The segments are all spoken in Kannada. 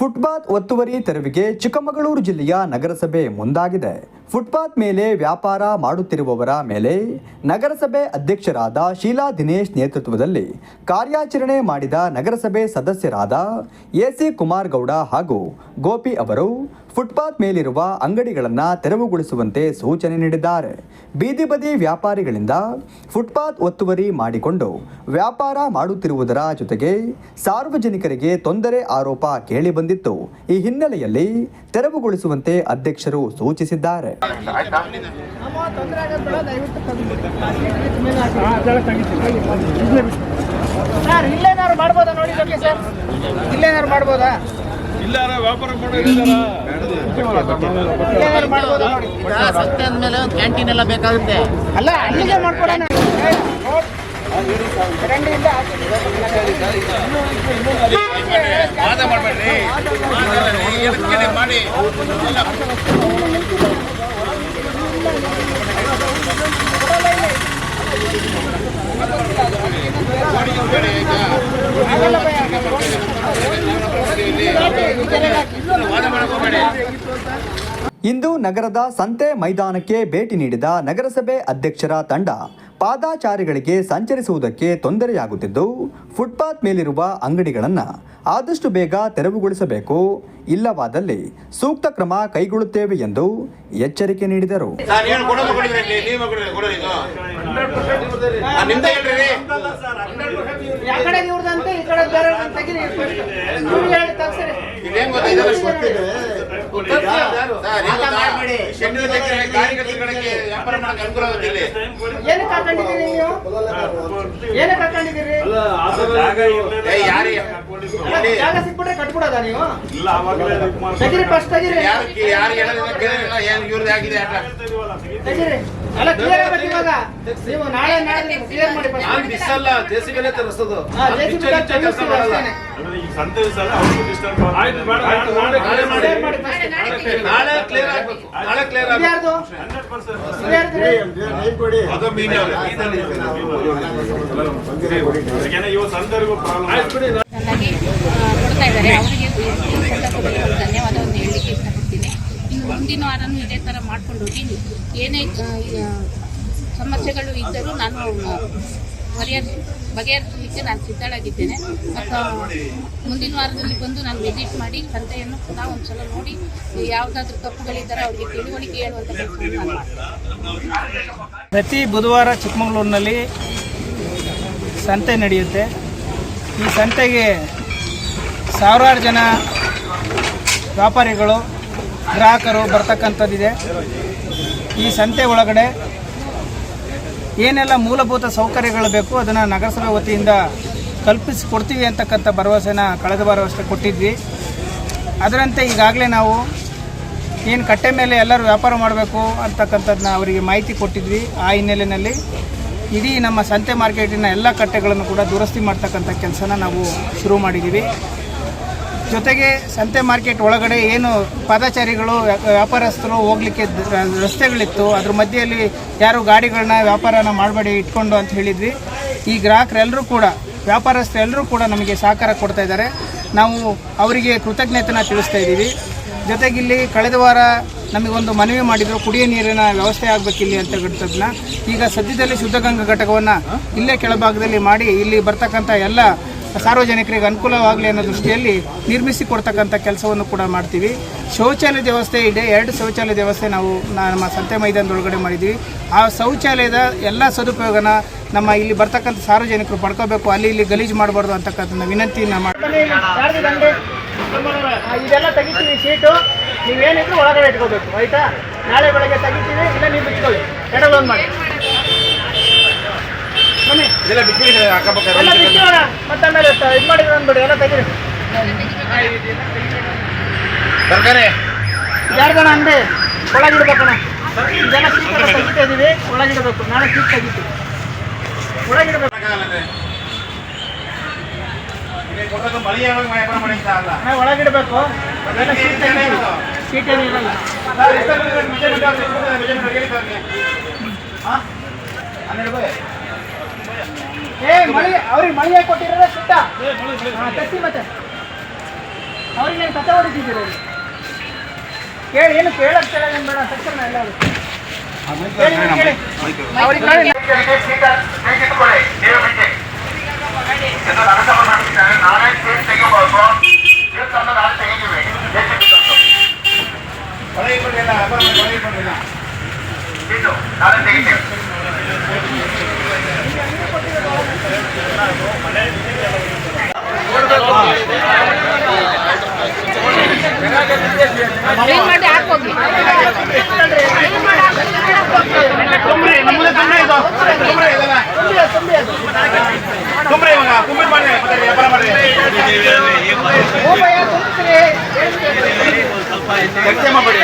ಫುಟ್ಪಾತ್ ಒತ್ತುವರಿ ತೆರವಿಗೆ ಚಿಕ್ಕಮಗಳೂರು ಜಿಲ್ಲೆಯ ನಗರಸಭೆ ಮುಂದಾಗಿದೆ. ಫುಟ್ಪಾತ್ ಮೇಲೆ ವ್ಯಾಪಾರ ಮಾಡುತ್ತಿರುವವರ ಮೇಲೆ ನಗರಸಭೆ ಅಧ್ಯಕ್ಷರಾದ ಶೀಲಾ ದಿನೇಶ್ ನೇತೃತ್ವದಲ್ಲಿ ಕಾರ್ಯಾಚರಣೆ ಮಾಡಿದ ನಗರಸಭೆ ಸದಸ್ಯರಾದ ಎಸಿ ಕುಮಾರ್ ಗೌಡ ಹಾಗೂ ಗೋಪಿ ಅವರು ಫುಟ್ಪಾತ್ ಮೇಲಿರುವ ಅಂಗಡಿಗಳನ್ನು ತೆರವುಗೊಳಿಸುವಂತೆ ಸೂಚನೆ ನೀಡಿದ್ದಾರೆ. ಬೀದಿ ಬದಿ ವ್ಯಾಪಾರಿಗಳಿಂದ ಫುಟ್ಪಾತ್ ಒತ್ತುವರಿ ಮಾಡಿಕೊಂಡು ವ್ಯಾಪಾರ ಮಾಡುತ್ತಿರುವುದರ ಜೊತೆಗೆ ಸಾರ್ವಜನಿಕರಿಗೆ ತೊಂದರೆ ಆರೋಪ ಕೇಳಿಬಂದಿತ್ತು ಈ ಹಿನ್ನೆಲೆಯಲ್ಲಿ ತೆರವುಗೊಳಿಸುವಂತೆ ಅಧ್ಯಕ್ಷರು ಸೂಚಿಸಿದ್ದಾರೆ. ಸರ್ ಇಲ್ಲೇನಾದ್ರು ಮಾಡ್ಬೋದಾ ನೋಡಿ ಸರ್? ಇಲ್ಲೇನಾದ್ರು ಮಾಡ್ಬೋದಾ? ಇಲ್ಲಾರ ವ್ಯಾಪಾರ ಮಾಡೋದಿಲ್ಲ ಇಲ್ಲೇನಾದ್ರು ಮಾಡ್ಬೋದಾ ನೋಡಿ? ಈಗ ಸಂತೆ ಅಂದ್ಮೇಲೆ ಒಂದು ಕ್ಯಾಂಟೀನ್ ಎಲ್ಲ ಬೇಕಾಗುತ್ತೆ. ಅಲ್ಲ ಅಲ್ಲಿಗೆ ಮಾಡ್ಕೊಡೋಣ ಮಾಡಬೇಡ್ರಿ. ಮಾಡಿ. ಇಂದು ನಗರದ ಸಂತೆ ಮೈದಾನಕ್ಕೆ ಭೇಟಿ ನೀಡಿದ ನಗರಸಭೆ ಅಧ್ಯಕ್ಷರ ತಂಡ ಪಾದಾಚಾರಿಗಳಿಗೆ ಸಂಚರಿಸುವುದಕ್ಕೆ ತೊಂದರೆಯಾಗುತ್ತಿದ್ದು, ಫುಟ್ಪಾತ್ ಮೇಲಿರುವ ಅಂಗಡಿಗಳನ್ನು ಆದಷ್ಟು ಬೇಗ ತೆರವುಗೊಳಿಸಬೇಕು, ಇಲ್ಲವಾದಲ್ಲಿ ಸೂಕ್ತ ಕ್ರಮ ಕೈಗೊಳ್ಳುತ್ತೇವೆ ಎಂದು ಎಚ್ಚರಿಕೆ ನೀಡಿದರು. ನಿಮ್ದೇ ಹೇಳ್ರಿ ಆ ಕಡೆ ಇವ್ರದಂತೆ ಈ ಕಡೆ ಬೇರೆ ತೆಗಿರಿ ಇವ್ರಿಗೆ ಹೇಳಿ ತಗ್ಸಿರಿ. ಇಲ್ಲೇನ್ ಗೊತ್ತಾ ಇದೆಲ್ಲ ಗೊತ್ತಿದೆ ವ್ಯಾಪಾರ ಮಾಡಕ್ಕೆ ಅನುಕೂಲ ಆಗುತ್ತೆ ಇಲ್ಲಿ ಏನಕ್ಕೆ ಹಾಕೊಂಡಿದ್ದೀರಿ ನೀವು ಏನಕ್ಕೆ ಹಾಕೊಂಡಿದ್ದೀರಿ ಯಾರಿ ಜಾಗ ಸಿಕ್ಬಿಟ್ರೆ ಕಟ್ಬಿಡೋದ ನೀವು ತೆಗಿರಿ ಫಸ್ಟ್ ತೆಗಿರಿ ಯಾರು ಯಾರು ಹೇಳೋದಿಲ್ಲ ಕೇಳಿಲ್ಲ ಏನು ಇವ್ರದ್ದು ಆಗಿದೆ ಆಟ ತೆಗಿರಿ ಅಲ್ಲ ಕ್ಲಿಯರ್ ಆಗ್ಬೇಕು ಇವಾಗ. ನೀವು ನಾಳೆ ನಾಳೆ ಕ್ಲಿಯರ್ ಮಾಡಿ. ನಾನ್ ಬಿಸಲ್ಲ ಜೆಸಿಬಿನೇ ತರಿಸೋದು. ನಾಳೆ ಕ್ಲಿಯರ್ ಆಗ್ಬೇಕು. ನಾಳೆ ಕ್ಲಿಯರ್ ಆಗ್ಬೇಕು? ಅದು ಮೀನ್ ಕೊಡ್ತಾ ಇದ್ದಾರೆ. ಅವರಿಗೆ ಧನ್ಯವಾದವನ್ನು ಮುಂದಿನ ವಾರನೂ ಇದೇ ಥರ ಮಾಡ್ಕೊಂಡು ಹೋಗಿ ಏನೇ ಸಮಸ್ಯೆಗಳು ಇದ್ದರೂ ನಾನು ಪರಿಹರಿಸ ಬಗೆಹರಿಸಲಿಕ್ಕೆ ನಾನು ಸಿದ್ಧಳಾಗಿದ್ದೇನೆ. ಮತ್ತು ಮುಂದಿನ ವಾರದಲ್ಲಿ ಬಂದು ನಾನು ವಿಸಿಟ್ ಮಾಡಿ ಸಂತೆಯನ್ನು ಪುನಃ ಒಂದ್ಸಲ ನೋಡಿ, ಯಾವುದಾದ್ರೂ ತಪ್ಪುಗಳಿದ್ದರೆ ಅವರಿಗೆ ತಿಳುವಳಿಕೆ ಹೇಳುವಂಥ ಕೆಲಸ ಪ್ರತಿ ಬುಧವಾರ ಚಿಕ್ಕಮಗಳೂರಿನಲ್ಲಿ ಸಂತೆ ನಡೆಯುತ್ತೆ. ಈ ಸಂತೆಗೆ ಸಾವಿರಾರು ಜನ ವ್ಯಾಪಾರಿಗಳು ಗ್ರಾಹಕರು ಬರ್ತಕ್ಕಂಥದ್ದಿದೆ. ಈ ಸಂತೆ ಒಳಗಡೆ ಏನೆಲ್ಲ ಮೂಲಭೂತ ಸೌಕರ್ಯಗಳು ಬೇಕು ಅದನ್ನು ನಗರಸಭೆ ವತಿಯಿಂದ ಕಲ್ಪಿಸಿಕೊಡ್ತೀವಿ ಅಂತಕ್ಕಂಥ ಭರವಸೆನ ಕಳೆದ ಅಷ್ಟೇ ಕೊಟ್ಟಿದ್ವಿ. ಅದರಂತೆ ಈಗಾಗಲೇ ನಾವು ಏನು ಕಟ್ಟೆ ಮೇಲೆ ಎಲ್ಲರೂ ವ್ಯಾಪಾರ ಮಾಡಬೇಕು ಅಂತಕ್ಕಂಥದ್ದನ್ನ ಅವರಿಗೆ ಮಾಹಿತಿ ಕೊಟ್ಟಿದ್ವಿ ಆ ಹಿನ್ನೆಲೆಯಲ್ಲಿ. ಇಡೀ ನಮ್ಮ ಸಂತೆ ಮಾರ್ಕೆಟಿನ ಎಲ್ಲ ಕಟ್ಟೆಗಳನ್ನು ಕೂಡ ದುರಸ್ತಿ ಮಾಡ್ತಕ್ಕಂಥ ಕೆಲಸನ ನಾವು ಶುರು ಮಾಡಿದ್ದೀವಿ. ಜೊತೆಗೆ ಸಂತೆ ಮಾರ್ಕೆಟ್ ಒಳಗಡೆ ಏನು ಪಾದಚಾರಿಗಳು, ವ್ಯಾ- ವ್ಯಾಪಾರಸ್ಥರು ಹೋಗ್ಲಿಕ್ಕೆ ರಸ್ತೆಗಳಿತ್ತು. ಅದ್ರ ಮಧ್ಯೆಯಲ್ಲಿ ಯಾರು ಗಾಡಿಗಳನ್ನ ವ್ಯಾಪಾರನ ಮಾಡಬೇಡಿ ಇಟ್ಕೊಂಡು ಅಂತ ಹೇಳಿದ್ವಿ. ಈ ಗ್ರಾಹಕರೆಲ್ಲರೂ ಕೂಡ, ವ್ಯಾಪಾರಸ್ಥರೆಲ್ಲರೂ ಕೂಡ ನಮಗೆ ಸಹಕಾರ ಕೊಡ್ತಾ ಇದ್ದಾರೆ. ನಾವು ಅವರಿಗೆ ಕೃತಜ್ಞತೆನ ತಿಳಿಸ್ತಾ ಇದ್ದೀವಿ. ಜೊತೆಗೆ ಇಲ್ಲಿ ಕಳೆದ ವಾರ ನಮಗೊಂದು ಮನವಿ ಮಾಡಿದ್ರು, ಕುಡಿಯ ನೀರಿನ ವ್ಯವಸ್ಥೆ ಆಗಬೇಕಿಲ್ಲಿ ಅಂತ ಘಟಕದನ್ನ. ಈಗ ಸದ್ಯದಲ್ಲಿ ಶುದ್ಧಗಂಗಾ ಘಟಕವನ್ನು ಇಲ್ಲೇ ಕೆಳಭಾಗದಲ್ಲಿ ಮಾಡಿ ಇಲ್ಲಿ ಬರ್ತಕ್ಕಂಥ ಎಲ್ಲ ಸಾರ್ವಜನಿಕರಿಗೆ ಅನುಕೂಲವಾಗಲಿ ಅನ್ನೋ ದೃಷ್ಟಿಯಲ್ಲಿ ನಿರ್ಮಿಸಿ ಕೊಡ್ತಕ್ಕಂಥ ಕೆಲಸವನ್ನು ಕೂಡ ಮಾಡ್ತೀವಿ. ಶೌಚಾಲಯ ವ್ಯವಸ್ಥೆ ಇದೆ. ಎರಡು ಶೌಚಾಲಯದ ವ್ಯವಸ್ಥೆ ನಾವು ನಮ್ಮ ಸಂತೆ ಮೈದಾನದೊಳಗಡೆ ಮಾಡಿದ್ದೀವಿ. ಆ ಶೌಚಾಲಯದ ಎಲ್ಲ ಸದುಪಯೋಗನ ನಮ್ಮ ಇಲ್ಲಿ ಬರ್ತಕ್ಕಂಥ ಸಾರ್ವಜನಿಕರು ಪಡ್ಕೋಬೇಕು. ಅಲ್ಲಿ ಇಲ್ಲಿ ಗಲೀಜು ಮಾಡಬಾರ್ದು ಅಂತಕ್ಕಂಥ ವಿನಂತಿಯನ್ನು ಮಾಡ್ತೀವಿ ಇದೆಲ್ಲ ತೆಗಿತೀವಿ ನೀವೇನಿದ್ರು ಒಳಗಡೆ ಇಟ್ಕೋಬೇಕು ನಾಳೆ ಬೆಳಗ್ಗೆ ತೆಗಿತೀವಿ, ಇಲ್ಲ ನೀವು ಮಾಡಿ. ಇದೆಲ್ಲ ಬಿಟ್ಬಿಡಿ ಅಕ್ಕಪಕ್ಕ ಎಲ್ಲ ಬಿಟ್ಟೋಣ ಮತ್ತೆ ಆಮೇಲೆ ಇದು ಮಾಡಿದ್ರೆ ಅಂದ್ಬಿಡಿ ಎಲ್ಲ ತೆಗೀರಿ. ತರಕಾರಿ. ಯಾರ್ದಣ ಅಂಗಡಿ ಒಳಗಿಡ್ಬೇಕಣ್ಣ ಇದೆಲ್ಲ ಶೀಟ್ ಎಲ್ಲ ತೆಗಿತಾ ಇದೀವಿ ಒಳಗಿಡಬೇಕು. ನಾಳೆ ಸೀಟ್ ತೆಗಿತೀವಿ. ಒಳಗಿಡ್ಬೇಕು. ನಾವು ಒಳಗಿಡಬೇಕು. ಶೀಟ್ ತೆಗಿತೀವಿ. ಶೀಟ್ ಏನಿರಲ್ಲ ಏ ಮಳಿ ಅವ್ರಿಗೆ ಮಳಿ ಯಾಕೆ ಕೊಟ್ಟಿರೋದ ಸುತ್ತ ಹಾಂ ತತ್ತಿ ಮತ್ತೆ ಅವ್ರಿಗೆ ಏನು ಕತೆ ಹೊಡಿತಿದ್ದೀರಿ ಕೇಳಿ ಏನು ಕೇಳಕ್ಕೆ ಏನು ಬೇಡ ತಕ್ಷಣ ಎಲ್ಲರೂ ಕೇಳಿ ಕೇಳಿ ಅವ್ರಿಗೆ ಕೇಳಿ ಕ್ಲೀನ್ ಮಾಡಿ ಹಾಕೋಗಿ ತುಂಬ್ರಿ ಇವಾಗ. ತುಂಬಿಟ್ ಮಾಡ್ರಿ ವ್ಯಾಪಾರ ಮಾಡ್ರಿ ಚರ್ಚೆ ಮಾಡ್ಬೇಡಿ.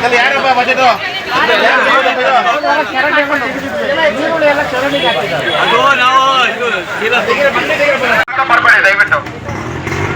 ಅಲ್ಲಿ ಯಾರಪ್ಪ ಬಜೆಟ್ ಎಲ್ಲ ಈರುಳ್ಳಿ ಎಲ್ಲ ಚರಂಡಿಗೆ ಹಾಕಿದ್ದಾರೆ ಹಾಕೊಳ್ರಿ ನೀವು ವ್ಯಾಪಾರ ಬೇಕು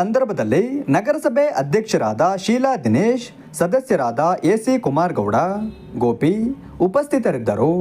ಸಂದರ್ಭದಲ್ಲಿ ನಗರಸಭೆ ಅಧ್ಯಕ್ಷರಾದ ಶೀಲಾ ದಿನೇಶ್ ಸದಸ್ಯರಾದ ಎಸಿ ಕುಮಾರ್ ಗೌಡ ಗೋಪಿ ಉಪಸ್ಥಿತರಿದ್ದರು.